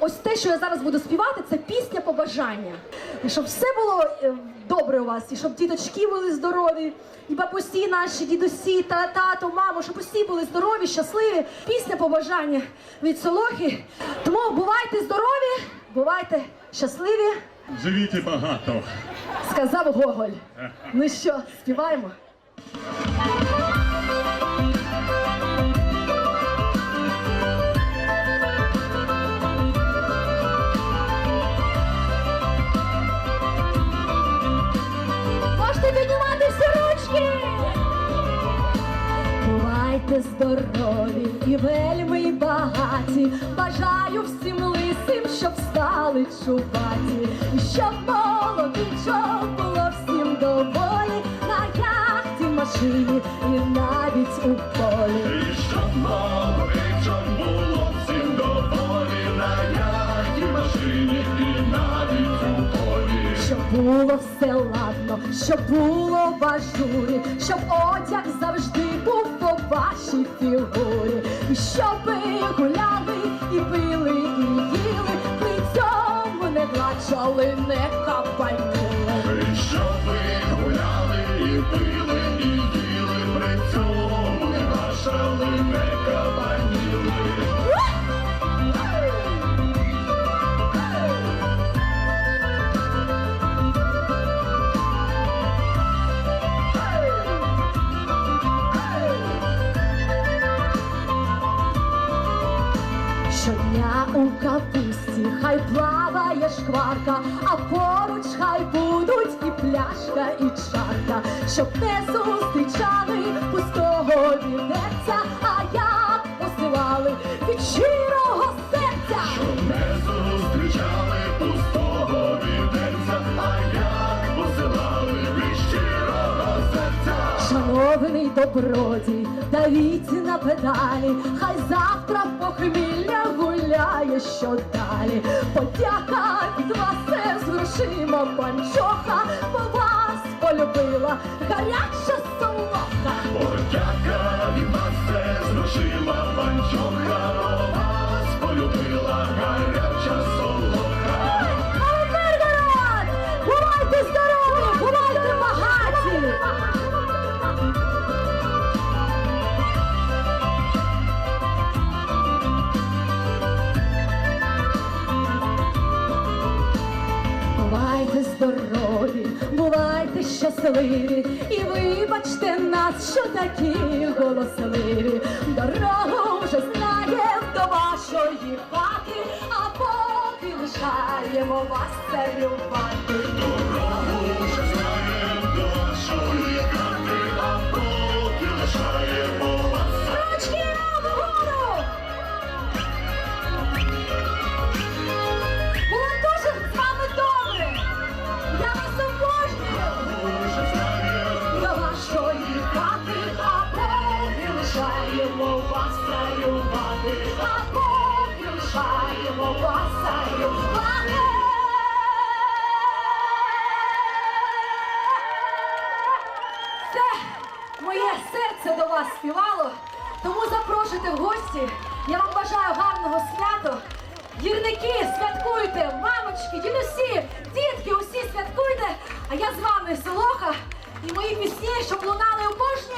ось те, що я зараз буду співати, це пісня побажання. Щоб все було е, добре у вас, і щоб діточки були здорові, і бабусі наші, дідусі, та тато, мамо, щоб усі були здорові, щасливі. Пісня побажання від Солохи. Тому бувайте здорові, бувайте щасливі, Живіть багато. сказав Гоголь. Ну що, співаємо? Бувайте здорові і вельми багаті. Бажаю всім лисим, щоб стали чубаті. І щоб молодичок було всім доволі на яхті, машині і навіть у полі. І щоб молодичок було всім доволі на яхті, машині і навіть у полі. Щоб було все ладно, щоб було в ажурі, щоб одяг завжди був вашій фігурі, і щоб гуляли і пили, і їли, при цьому не плачали, не У капусті хай плаває шкварка, а поруч хай будуть і пляшка, і чарка, щоб не зустрічали пустого відерця, а як посилали від щирого серця. щоб Не зустрічали пустого відерця, а як посилали від щирого серця. Шановний добродій, давіть на педалі, хай завтра похмілля що далі. Подяка від вас не з грошима панчоха, бо вас полюбила гаряча солоха. Подяка від вас не з грошима панчоха, Бувайте здорові, бувайте щасливі, і вибачте нас, що такі голосливі. Дорогу вже знає до вашої хати, а поки лишаємо вас царювати. Все, моє серце до вас співало, тому запрошуйте в гості. Я вам бажаю гарного свято. Гірники, святкуйте, мамочки, дідусі, дітки, усі святкуйте. А я з вами Солоха і мої пісні, щоб лунали у кожній